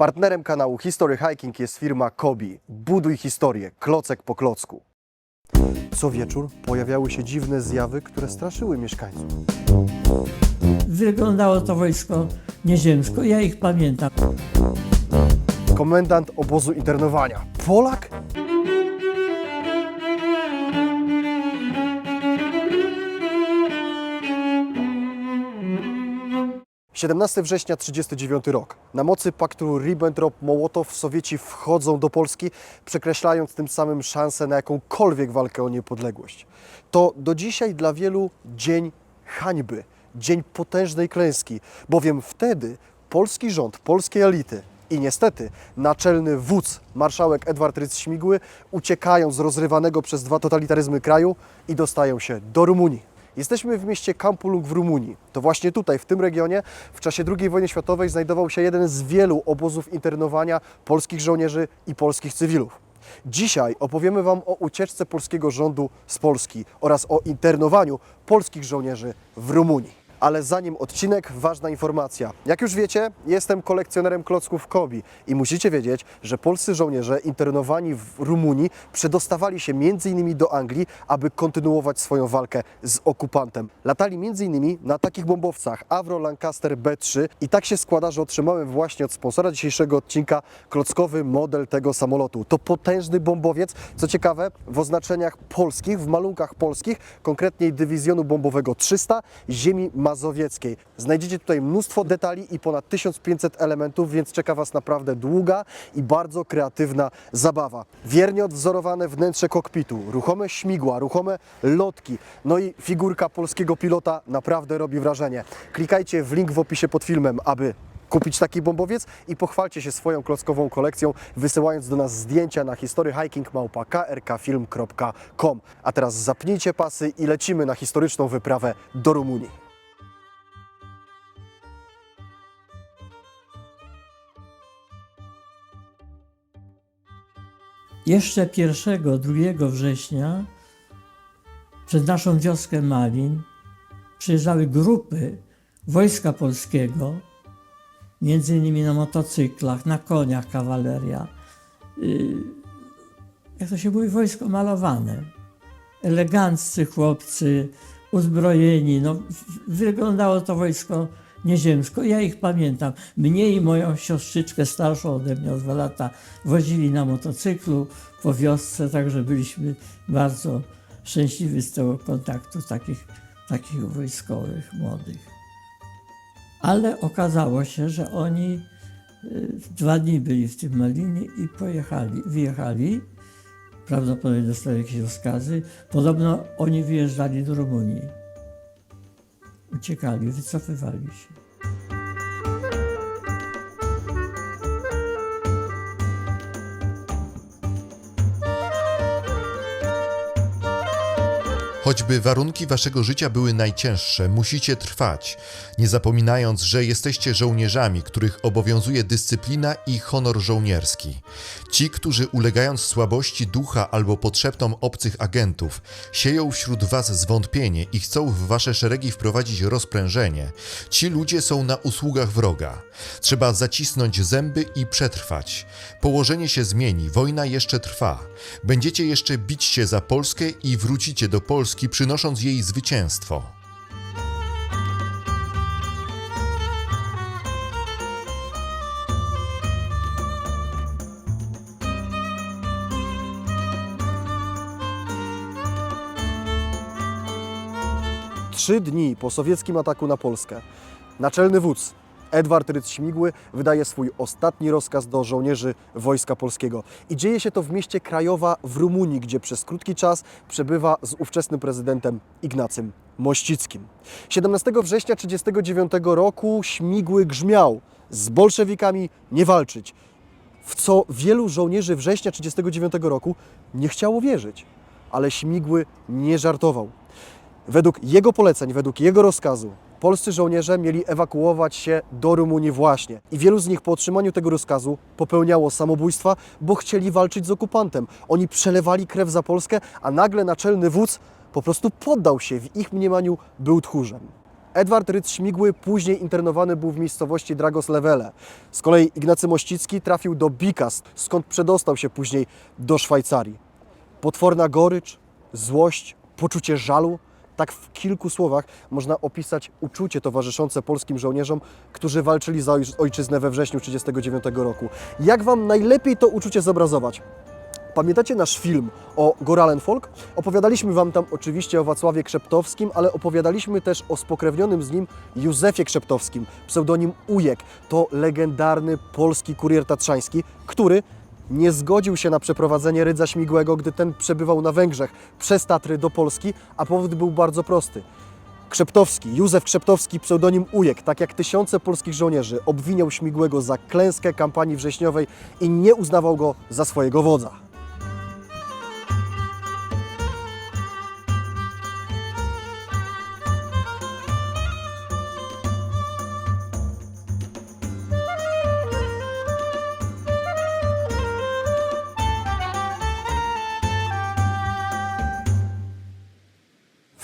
Partnerem kanału History Hiking jest firma Kobi. Buduj historię, klocek po klocku. Co wieczór pojawiały się dziwne zjawy, które straszyły mieszkańców. Wyglądało to wojsko nieziemsko, ja ich pamiętam. Komendant obozu internowania. Polak? Siedemnasty września 1939 rok. Na mocy paktu Ribbentrop-Mołotow Sowieci wchodzą do Polski, przekreślając tym samym szansę na jakąkolwiek walkę o niepodległość. To do dzisiaj dla wielu dzień hańby, dzień potężnej klęski, bowiem wtedy polski rząd, polskiej elity i niestety naczelny wódz, marszałek Edward Rydz-Śmigły, uciekają z rozrywanego przez dwa totalitaryzmy kraju i dostają się do Rumunii. Jesteśmy w mieście Kampulung w Rumunii. To właśnie tutaj, w tym regionie, w czasie II wojny światowej znajdował się jeden z wielu obozów internowania polskich żołnierzy i polskich cywilów. Dzisiaj opowiemy Wam o ucieczce polskiego rządu z Polski oraz o internowaniu polskich żołnierzy w Rumunii. Ale zanim odcinek, ważna informacja. Jak już wiecie, jestem kolekcjonerem klocków Kobi i musicie wiedzieć, że polscy żołnierze internowani w Rumunii przedostawali się m.in. do Anglii, aby kontynuować swoją walkę z okupantem. Latali m.in. na takich bombowcach Avro Lancaster B3 i tak się składa, że otrzymałem właśnie od sponsora dzisiejszego odcinka klockowy model tego samolotu. To potężny bombowiec, co ciekawe, w oznaczeniach polskich, w malunkach polskich, konkretniej dywizjonu bombowego 300 ziemi mazowieckiej. Znajdziecie tutaj mnóstwo detali i ponad 1500 elementów, więc czeka Was naprawdę długa i bardzo kreatywna zabawa. Wiernie odwzorowane wnętrze kokpitu, ruchome śmigła, ruchome lotki, no i figurka polskiego pilota naprawdę robi wrażenie. Klikajcie w link w opisie pod filmem, aby kupić taki bombowiec i pochwalcie się swoją klockową kolekcją, wysyłając do nas zdjęcia na historyhikingmałpa.krkfilm.com. A teraz zapnijcie pasy i lecimy na historyczną wyprawę do Rumunii. Jeszcze 1, 2 września przez naszą wioskę Malin przyjeżdżały grupy Wojska Polskiego, między innymi na motocyklach, na koniach kawaleria. Yy, Jak to się mówi, wojsko malowane. Eleganccy chłopcy, uzbrojeni. No, wyglądało to wojsko nieziemsko. Ja ich pamiętam. Mnie i moją siostrzyczkę starszą ode mnie o dwa lata wozili na motocyklu po wiosce, także byliśmy bardzo szczęśliwi z tego kontaktu takich, takich wojskowych, młodych. Ale okazało się, że oni y, dwa dni byli w tym Malinie i pojechali, wyjechali. Prawdopodobnie dostali jakieś rozkazy. Podobno oni wyjeżdżali do Rumunii. Uciekali, wycofywali się. Choćby warunki waszego życia były najcięższe, musicie trwać, nie zapominając, że jesteście żołnierzami, których obowiązuje dyscyplina i honor żołnierski. Ci, którzy ulegając słabości ducha albo podszeptom obcych agentów, sieją wśród was zwątpienie i chcą w wasze szeregi wprowadzić rozprężenie, ci ludzie są na usługach wroga. Trzeba zacisnąć zęby i przetrwać. Położenie się zmieni, wojna jeszcze trwa. Będziecie jeszcze bić się za Polskę i wrócicie do Polski, przynosząc jej zwycięstwo. Trzy dni po sowieckim ataku na Polskę naczelny wódz Edward Rydz-Śmigły wydaje swój ostatni rozkaz do żołnierzy Wojska Polskiego. I dzieje się to w mieście Krajowa w Rumunii, gdzie przez krótki czas przebywa z ówczesnym prezydentem Ignacym Mościckim. 17 września 1939 roku Śmigły grzmiał z bolszewikami nie walczyć, w co wielu żołnierzy września 1939 roku nie chciało wierzyć. Ale Śmigły nie żartował. Według jego poleceń, według jego rozkazu, polscy żołnierze mieli ewakuować się do Rumunii właśnie. I wielu z nich po otrzymaniu tego rozkazu popełniało samobójstwa, bo chcieli walczyć z okupantem. Oni przelewali krew za Polskę, a nagle naczelny wódz po prostu poddał się. W ich mniemaniu był tchórzem. Edward Rydz Śmigły później internowany był w miejscowości Dragoslewele. Z kolei Ignacy Mościcki trafił do Bikast, skąd przedostał się później do Szwajcarii. Potworna gorycz, złość, poczucie żalu. Tak w kilku słowach można opisać uczucie towarzyszące polskim żołnierzom, którzy walczyli za oj- ojczyznę we wrześniu 1939 roku. Jak Wam najlepiej to uczucie zobrazować? Pamiętacie nasz film o Goralenfolk? Opowiadaliśmy Wam tam oczywiście o Wacławie Krzeptowskim, ale opowiadaliśmy też o spokrewnionym z nim Józefie Krzeptowskim, pseudonim Ujek. To legendarny polski kurier tatrzański, który nie zgodził się na przeprowadzenie Rydza Śmigłego, gdy ten przebywał na Węgrzech przez Tatry do Polski, a powód był bardzo prosty. Krzeptowski, Józef Krzeptowski, pseudonim Ujek, tak jak tysiące polskich żołnierzy, obwiniał Śmigłego za klęskę kampanii wrześniowej i nie uznawał go za swojego wodza.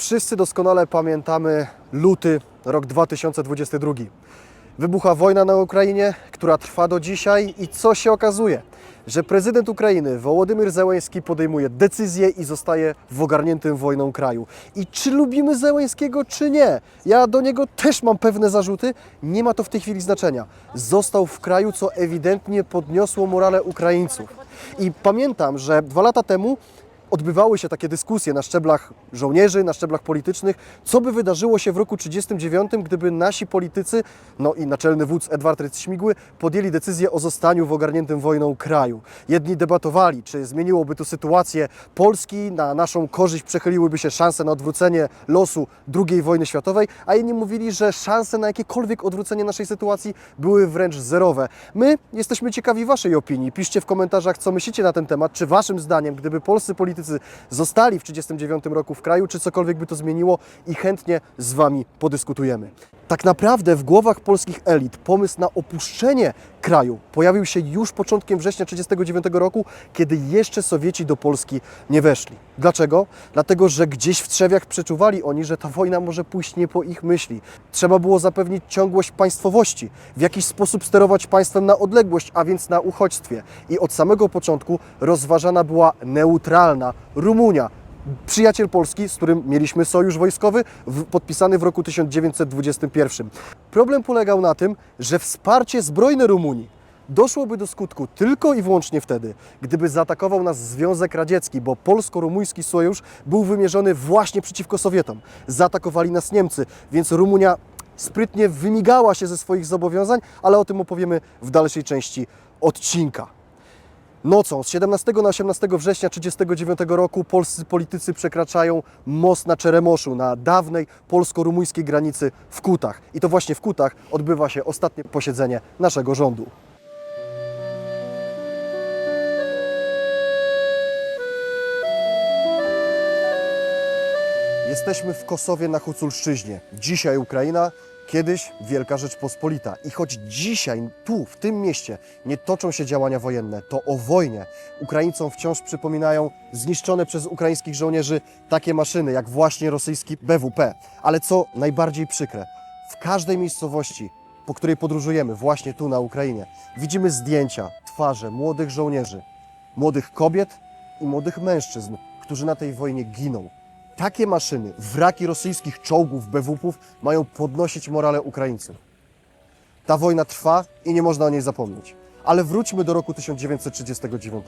Wszyscy doskonale pamiętamy luty, rok 2022. Wybucha wojna na Ukrainie, która trwa do dzisiaj i co się okazuje? Że prezydent Ukrainy Wołodymyr Zełenski podejmuje decyzję i zostaje w ogarniętym wojną kraju. I czy lubimy Zełenskiego, czy nie? Ja do niego też mam pewne zarzuty, nie ma to w tej chwili znaczenia. Został w kraju, co ewidentnie podniosło morale Ukraińców. I pamiętam, że dwa lata temu odbywały się takie dyskusje na szczeblach żołnierzy, na szczeblach politycznych, co by wydarzyło się w roku 1939, gdyby nasi politycy, no i naczelny wódz Edward Rydz Śmigły, podjęli decyzję o zostaniu w ogarniętym wojną kraju. Jedni debatowali, czy zmieniłoby to sytuację Polski, na naszą korzyść przechyliłyby się szanse na odwrócenie losu II wojny światowej, a inni mówili, że szanse na jakiekolwiek odwrócenie naszej sytuacji były wręcz zerowe. My jesteśmy ciekawi Waszej opinii. Piszcie w komentarzach, co myślicie na ten temat. Czy Waszym zdaniem, gdyby polscy politycy zostali w 1939 roku w kraju, czy cokolwiek by to zmieniło i chętnie z Wami podyskutujemy. Tak naprawdę w głowach polskich elit pomysł na opuszczenie kraju pojawił się już początkiem września 1939 roku, kiedy jeszcze Sowieci do Polski nie weszli. Dlaczego? Dlatego, że gdzieś w trzewiach przeczuwali oni, że ta wojna może pójść nie po ich myśli. Trzeba było zapewnić ciągłość państwowości, w jakiś sposób sterować państwem na odległość, a więc na uchodźstwie. I od samego początku rozważana była neutralna Rumunia, przyjaciel Polski, z którym mieliśmy sojusz wojskowy, podpisany w roku 1921. Problem polegał na tym, że wsparcie zbrojne Rumunii doszłoby do skutku tylko i wyłącznie wtedy, gdyby zaatakował nas Związek Radziecki, bo polsko-rumuński sojusz był wymierzony właśnie przeciwko Sowietom. Zaatakowali nas Niemcy, więc Rumunia sprytnie wymigała się ze swoich zobowiązań, ale o tym opowiemy w dalszej części odcinka. Nocą z 17 na 18 września 1939 roku polscy politycy przekraczają most na Czeremoszu, na dawnej polsko-rumuńskiej granicy w Kutach. I to właśnie w Kutach odbywa się ostatnie posiedzenie naszego rządu. Jesteśmy w Kosowie na Huculszczyźnie. Dzisiaj Ukraina, kiedyś Wielka Rzeczpospolita. I choć dzisiaj tu, w tym mieście, nie toczą się działania wojenne, to o wojnie Ukraińcom wciąż przypominają zniszczone przez ukraińskich żołnierzy takie maszyny, jak właśnie rosyjski BWP. Ale co najbardziej przykre, w każdej miejscowości, po której podróżujemy, właśnie tu na Ukrainie, widzimy zdjęcia, twarze młodych żołnierzy, młodych kobiet i młodych mężczyzn, którzy na tej wojnie giną. Takie maszyny, wraki rosyjskich czołgów, BWP-ów mają podnosić morale Ukraińców. Ta wojna trwa i nie można o niej zapomnieć. Ale wróćmy do roku 1939.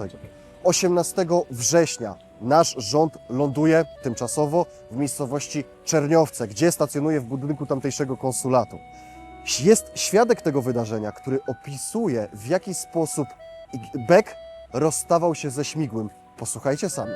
18 września nasz rząd ląduje tymczasowo w miejscowości Czerniowce, gdzie stacjonuje w budynku tamtejszego konsulatu. Jest świadek tego wydarzenia, który opisuje w jaki sposób Beck rozstawał się ze Śmigłym. Posłuchajcie sami.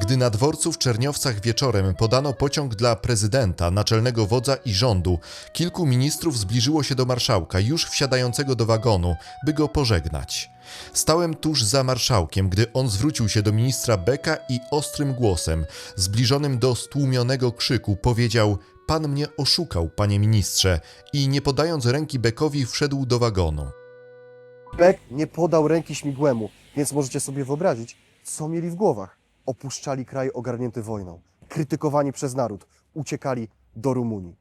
Gdy na dworcu w Czerniowcach wieczorem podano pociąg dla prezydenta, naczelnego wodza i rządu, kilku ministrów zbliżyło się do marszałka, już wsiadającego do wagonu, by go pożegnać. Stałem tuż za marszałkiem, gdy on zwrócił się do ministra Beka i ostrym głosem, zbliżonym do stłumionego krzyku, powiedział: Pan mnie oszukał, panie ministrze, i nie podając ręki Bekowi, wszedł do wagonu. Beck nie podał ręki śmigłemu, więc możecie sobie wyobrazić, co mieli w głowach. Opuszczali kraj ogarnięty wojną, krytykowani przez naród, uciekali do Rumunii.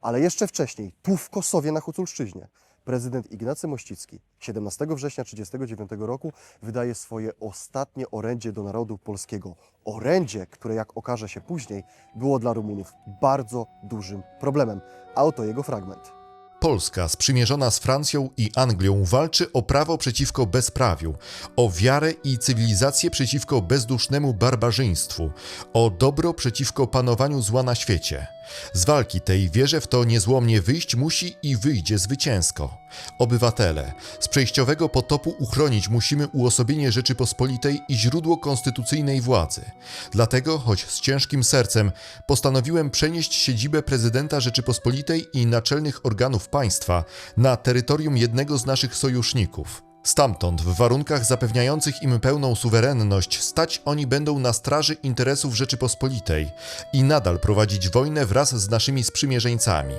Ale jeszcze wcześniej, tu w Kosowie na Huculszczyźnie, prezydent Ignacy Mościcki 17 września 1939 roku wydaje swoje ostatnie orędzie do narodu polskiego. Orędzie, które jak okaże się później, było dla Rumunów bardzo dużym problemem. A oto jego fragment. Polska, sprzymierzona z Francją i Anglią, walczy o prawo przeciwko bezprawiu, o wiarę i cywilizację przeciwko bezdusznemu barbarzyństwu, o dobro przeciwko panowaniu zła na świecie. Z walki tej wierzę w to niezłomnie wyjść musi i wyjdzie zwycięsko. Obywatele, z przejściowego potopu uchronić musimy uosobienie Rzeczypospolitej i źródło konstytucyjnej władzy. Dlatego, choć z ciężkim sercem, postanowiłem przenieść siedzibę prezydenta Rzeczypospolitej i naczelnych organów państwa na terytorium jednego z naszych sojuszników. Stamtąd, w warunkach zapewniających im pełną suwerenność, stać oni będą na straży interesów Rzeczypospolitej i nadal prowadzić wojnę wraz z naszymi sprzymierzeńcami.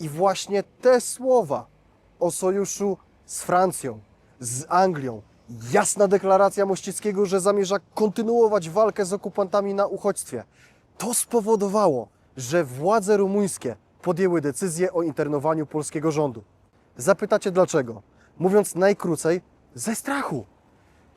I właśnie te słowa o sojuszu z Francją, z Anglią, jasna deklaracja Mościckiego, że zamierza kontynuować walkę z okupantami na uchodźstwie, to spowodowało, że władze rumuńskie podjęły decyzję o internowaniu polskiego rządu. Zapytacie dlaczego? Mówiąc najkrócej, ze strachu.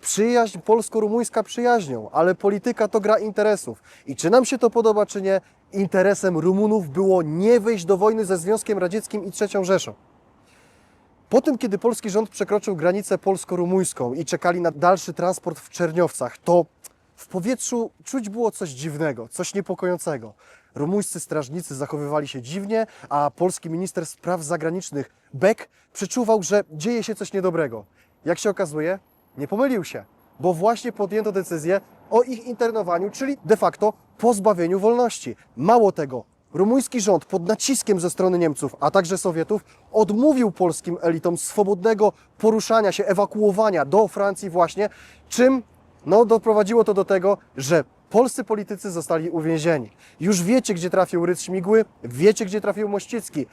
Przyjaźń polsko-rumuńska przyjaźnią, ale polityka to gra interesów. I czy nam się to podoba, czy nie, interesem Rumunów było nie wejść do wojny ze Związkiem Radzieckim i III Rzeszą. Po tym, kiedy polski rząd przekroczył granicę polsko-rumuńską i czekali na dalszy transport w Czerniowcach, to w powietrzu czuć było coś dziwnego, coś niepokojącego. Rumuńscy strażnicy zachowywali się dziwnie, a polski minister spraw zagranicznych Beck przeczuwał, że dzieje się coś niedobrego. Jak się okazuje, nie pomylił się, bo właśnie podjęto decyzję o ich internowaniu, czyli de facto pozbawieniu wolności. Mało tego, rumuński rząd pod naciskiem ze strony Niemców, a także Sowietów, odmówił polskim elitom swobodnego poruszania się, ewakuowania do Francji właśnie, czym no, doprowadziło to do tego, że polscy politycy zostali uwięzieni. Już wiecie, gdzie trafił Rydz Śmigły, wiecie, gdzie trafił Mościcki.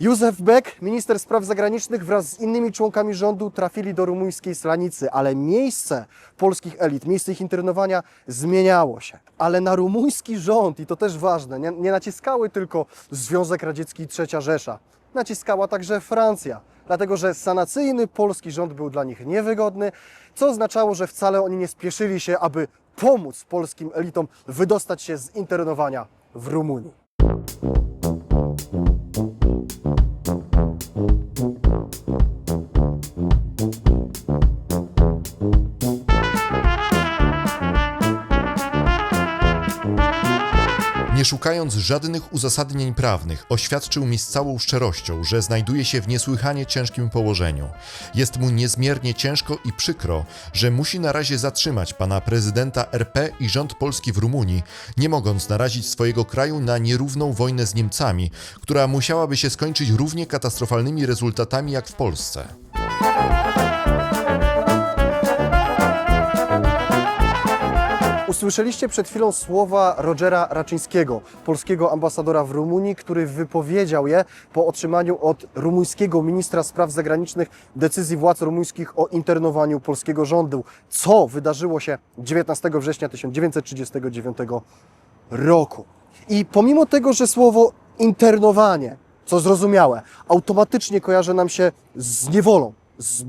Józef Beck, minister spraw zagranicznych, wraz z innymi członkami rządu trafili do rumuńskiej Slanicy, ale miejsce polskich elit, miejsce ich internowania zmieniało się. Ale na rumuński rząd, i to też ważne, nie, nie naciskały tylko Związek Radziecki i III Rzesza, naciskała także Francja, dlatego że sanacyjny polski rząd był dla nich niewygodny, co oznaczało, że wcale oni nie spieszyli się, aby pomóc polskim elitom wydostać się z internowania w Rumunii. Szukając żadnych uzasadnień prawnych, oświadczył mi z całą szczerością, że znajduje się w niesłychanie ciężkim położeniu. Jest mu niezmiernie ciężko i przykro, że musi na razie zatrzymać pana prezydenta RP i rząd polski w Rumunii, nie mogąc narazić swojego kraju na nierówną wojnę z Niemcami, która musiałaby się skończyć równie katastrofalnymi rezultatami jak w Polsce. Usłyszeliście przed chwilą słowa Rogera Raczyńskiego, polskiego ambasadora w Rumunii, który wypowiedział je po otrzymaniu od rumuńskiego ministra spraw zagranicznych decyzji władz rumuńskich o internowaniu polskiego rządu, co wydarzyło się 19 września 1939 roku. I pomimo tego, że słowo internowanie, co zrozumiałe, automatycznie kojarzy nam się z niewolą, z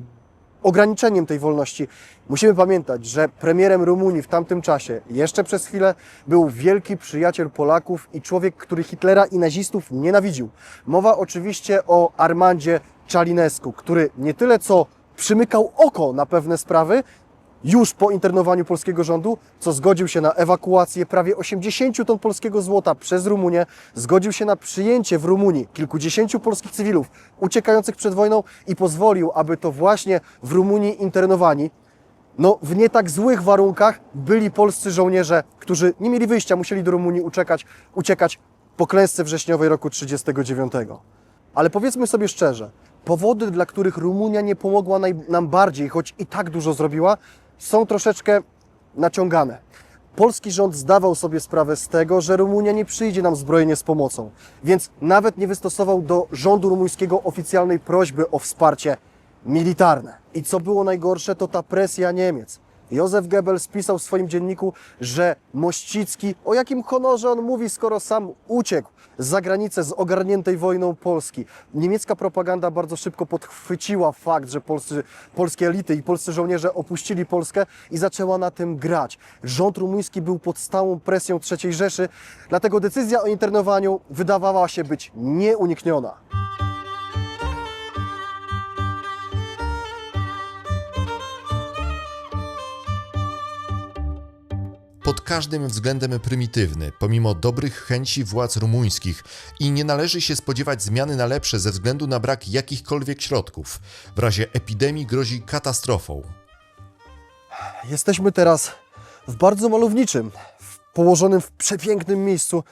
ograniczeniem tej wolności. Musimy pamiętać, że premierem Rumunii w tamtym czasie, jeszcze przez chwilę, był wielki przyjaciel Polaków i człowiek, który Hitlera i nazistów nienawidził. Mowa oczywiście o Armandzie Czalinesku, który nie tyle co przymykał oko na pewne sprawy, już po internowaniu polskiego rządu, co zgodził się na ewakuację prawie 80 ton polskiego złota przez Rumunię, zgodził się na przyjęcie w Rumunii kilkudziesięciu polskich cywilów uciekających przed wojną i pozwolił, aby to właśnie w Rumunii internowani, no w nie tak złych warunkach byli polscy żołnierze, którzy nie mieli wyjścia, musieli do Rumunii uciekać, uciekać po klęsce wrześniowej roku 1939. Ale powiedzmy sobie szczerze, powody, dla których Rumunia nie pomogła nam bardziej, choć i tak dużo zrobiła, są troszeczkę naciągane. Polski rząd zdawał sobie sprawę z tego, że Rumunia nie przyjdzie nam zbrojenie z pomocą, więc nawet nie wystosował do rządu rumuńskiego oficjalnej prośby o wsparcie militarne. I co było najgorsze, to ta presja Niemiec. Józef Goebbels pisał w swoim dzienniku, że Mościcki, o jakim honorze on mówi, skoro sam uciekł za granicę z ogarniętej wojną Polski. Niemiecka propaganda bardzo szybko podchwyciła fakt, że polscy, polskie elity i polscy żołnierze opuścili Polskę i zaczęła na tym grać. Rząd rumuński był pod stałą presją III Rzeszy, dlatego decyzja o internowaniu wydawała się być nieunikniona. Każdym względem prymitywny, pomimo dobrych chęci władz rumuńskich i nie należy się spodziewać zmiany na lepsze ze względu na brak jakichkolwiek środków. W razie epidemii grozi katastrofą. Jesteśmy teraz w bardzo malowniczym, położonym w przepięknym miejscu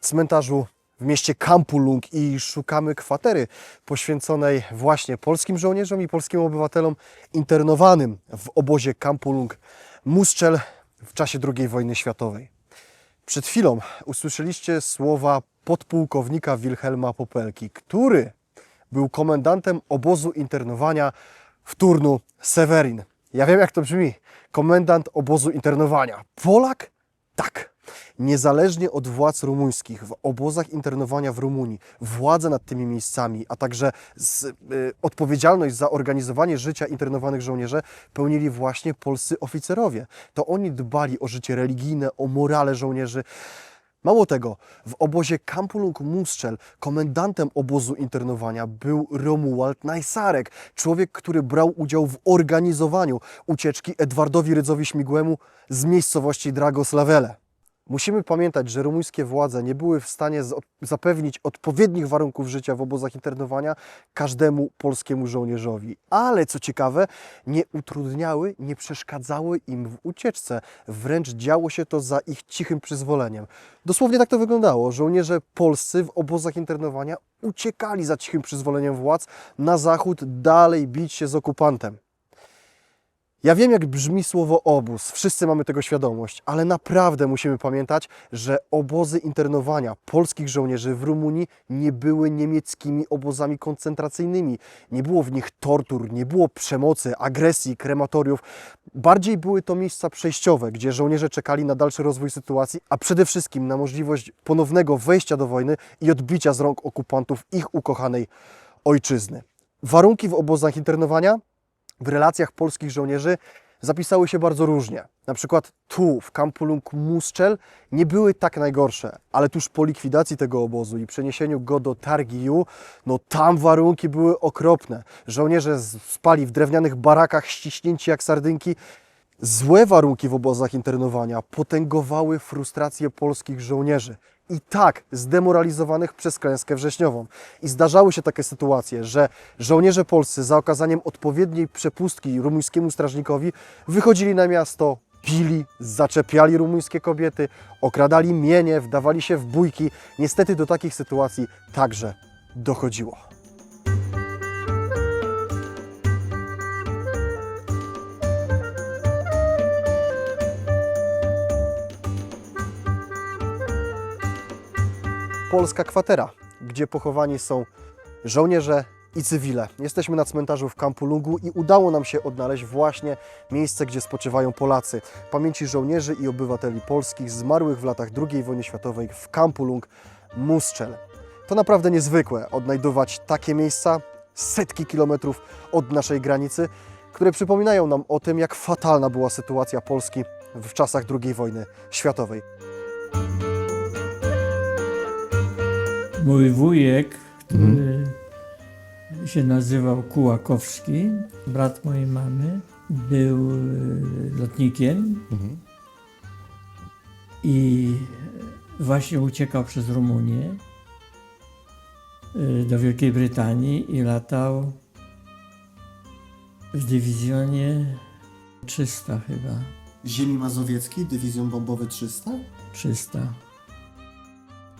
cmentarzu w mieście Kampulung i szukamy kwatery poświęconej właśnie polskim żołnierzom i polskim obywatelom internowanym w obozie Kampulung Musczel w czasie II wojny światowej. Przed chwilą usłyszeliście słowa podpułkownika Wilhelma Popelki, który był komendantem obozu internowania w Turnu Sewerin. Ja wiem, jak to brzmi. Komendant obozu internowania. Polak? Tak. Niezależnie od władz rumuńskich, w obozach internowania w Rumunii, władze nad tymi miejscami, a także z, y, odpowiedzialność za organizowanie życia internowanych żołnierzy pełnili właśnie polscy oficerowie. To oni dbali o życie religijne, o morale żołnierzy. Mało tego, w obozie Kampulung Musczel komendantem obozu internowania był Romuald Najsarek, człowiek, który brał udział w organizowaniu ucieczki Edwardowi Rydzowi Śmigłemu z miejscowości Dragoslavele. Musimy pamiętać, że rumuńskie władze nie były w stanie zapewnić odpowiednich warunków życia w obozach internowania każdemu polskiemu żołnierzowi. Ale co ciekawe, nie utrudniały, nie przeszkadzały im w ucieczce. Wręcz działo się to za ich cichym przyzwoleniem. Dosłownie tak to wyglądało. Żołnierze polscy w obozach internowania uciekali za cichym przyzwoleniem władz na zachód dalej bić się z okupantem. Ja wiem, jak brzmi słowo obóz, wszyscy mamy tego świadomość, ale naprawdę musimy pamiętać, że obozy internowania polskich żołnierzy w Rumunii nie były niemieckimi obozami koncentracyjnymi. Nie było w nich tortur, nie było przemocy, agresji, krematoriów. Bardziej były to miejsca przejściowe, gdzie żołnierze czekali na dalszy rozwój sytuacji, a przede wszystkim na możliwość ponownego wejścia do wojny i odbicia z rąk okupantów ich ukochanej ojczyzny. Warunki w obozach internowania w relacjach polskich żołnierzy zapisały się bardzo różnie. Na przykład tu, w Kampulung Musczel, nie były tak najgorsze, ale tuż po likwidacji tego obozu i przeniesieniu go do Targiu, no tam warunki były okropne. Żołnierze spali w drewnianych barakach, ściśnięci jak sardynki. Złe warunki w obozach internowania potęgowały frustrację polskich żołnierzy. I tak zdemoralizowanych przez klęskę wrześniową. I zdarzały się takie sytuacje, że żołnierze polscy za okazaniem odpowiedniej przepustki rumuńskiemu strażnikowi wychodzili na miasto, pili, zaczepiali rumuńskie kobiety, okradali mienie, wdawali się w bójki. Niestety do takich sytuacji także dochodziło. Polska kwatera, gdzie pochowani są żołnierze i cywile. Jesteśmy na cmentarzu w Kampulungu i udało nam się odnaleźć właśnie miejsce, gdzie spoczywają Polacy. Pamięci żołnierzy i obywateli polskich zmarłych w latach II wojny światowej w Kampulung Musczel. To naprawdę niezwykłe odnajdować takie miejsca setki kilometrów od naszej granicy, które przypominają nam o tym, jak fatalna była sytuacja Polski w czasach II wojny światowej. Mój wujek, który się nazywał Kułakowski, brat mojej mamy, był y, lotnikiem i właśnie uciekał przez Rumunię y, do Wielkiej Brytanii i latał w dywizjonie 300 chyba, Ziemi Mazowieckiej, Dywizjon Bombowy 300? 300.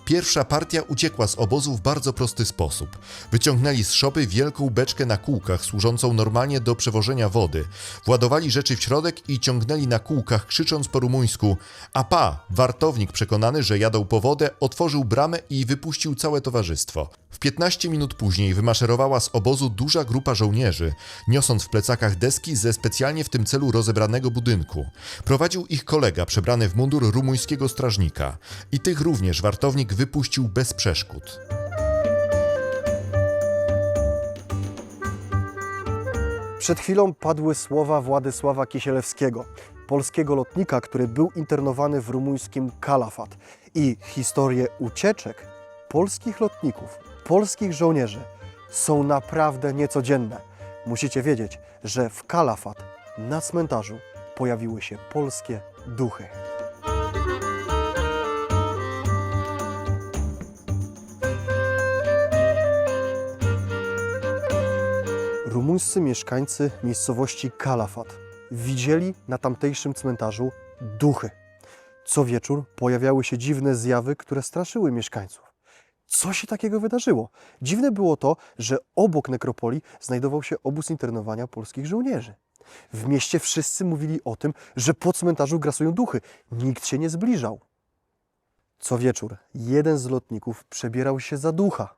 Pierwsza partia uciekła z obozu w bardzo prosty sposób. Wyciągnęli z szopy wielką beczkę na kółkach służącą normalnie do przewożenia wody. Władowali rzeczy w środek i ciągnęli na kółkach krzycząc po rumuńsku a pa, wartownik przekonany, że jadą po wodę, otworzył bramę i wypuścił całe towarzystwo. W 15 minut później wymaszerowała z obozu duża grupa żołnierzy, niosąc w plecakach deski ze specjalnie w tym celu rozebranego budynku. Prowadził ich kolega przebrany w mundur rumuńskiego strażnika. I tych również wartownik wypuścił bez przeszkód. Przed chwilą padły słowa Władysława Kisielewskiego, polskiego lotnika, który był internowany w rumuńskim Kalafat. I historie ucieczek polskich lotników, polskich żołnierzy są naprawdę niecodzienne. Musicie wiedzieć, że w Kalafat na cmentarzu pojawiły się polskie duchy. Rumuńscy mieszkańcy miejscowości Kalafat widzieli na tamtejszym cmentarzu duchy. Co wieczór pojawiały się dziwne zjawy, które straszyły mieszkańców. Co się takiego wydarzyło? Dziwne było to, że obok nekropolii znajdował się obóz internowania polskich żołnierzy. W mieście wszyscy mówili o tym, że po cmentarzu grasują duchy. Nikt się nie zbliżał. Co wieczór jeden z lotników przebierał się za ducha.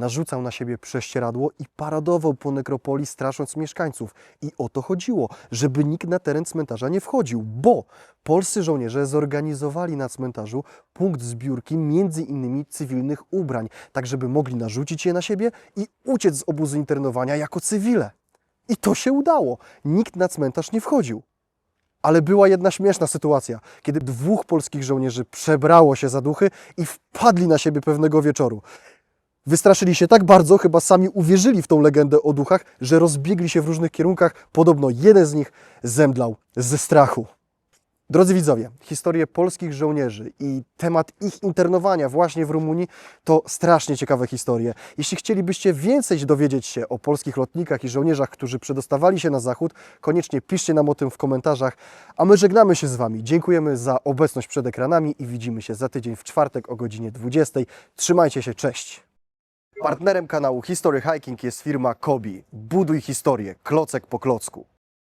Narzucał na siebie prześcieradło i paradował po nekropolii, strasząc mieszkańców. I o to chodziło, żeby nikt na teren cmentarza nie wchodził, bo polscy żołnierze zorganizowali na cmentarzu punkt zbiórki między innymi cywilnych ubrań, tak żeby mogli narzucić je na siebie i uciec z obozu internowania jako cywile. I to się udało. Nikt na cmentarz nie wchodził. Ale była jedna śmieszna sytuacja, kiedy dwóch polskich żołnierzy przebrało się za duchy i wpadli na siebie pewnego wieczoru. Wystraszyli się tak bardzo, chyba sami uwierzyli w tą legendę o duchach, że rozbiegli się w różnych kierunkach. Podobno jeden z nich zemdlał ze strachu. Drodzy widzowie, historie polskich żołnierzy i temat ich internowania właśnie w Rumunii to strasznie ciekawe historie. Jeśli chcielibyście więcej dowiedzieć się o polskich lotnikach i żołnierzach, którzy przedostawali się na zachód, koniecznie piszcie nam o tym w komentarzach, a my żegnamy się z Wami. Dziękujemy za obecność przed ekranami i widzimy się za tydzień w czwartek o godzinie 20. Trzymajcie się, cześć! Partnerem kanału History Hiking jest firma Kobi. Buduj historię, klocek po klocku.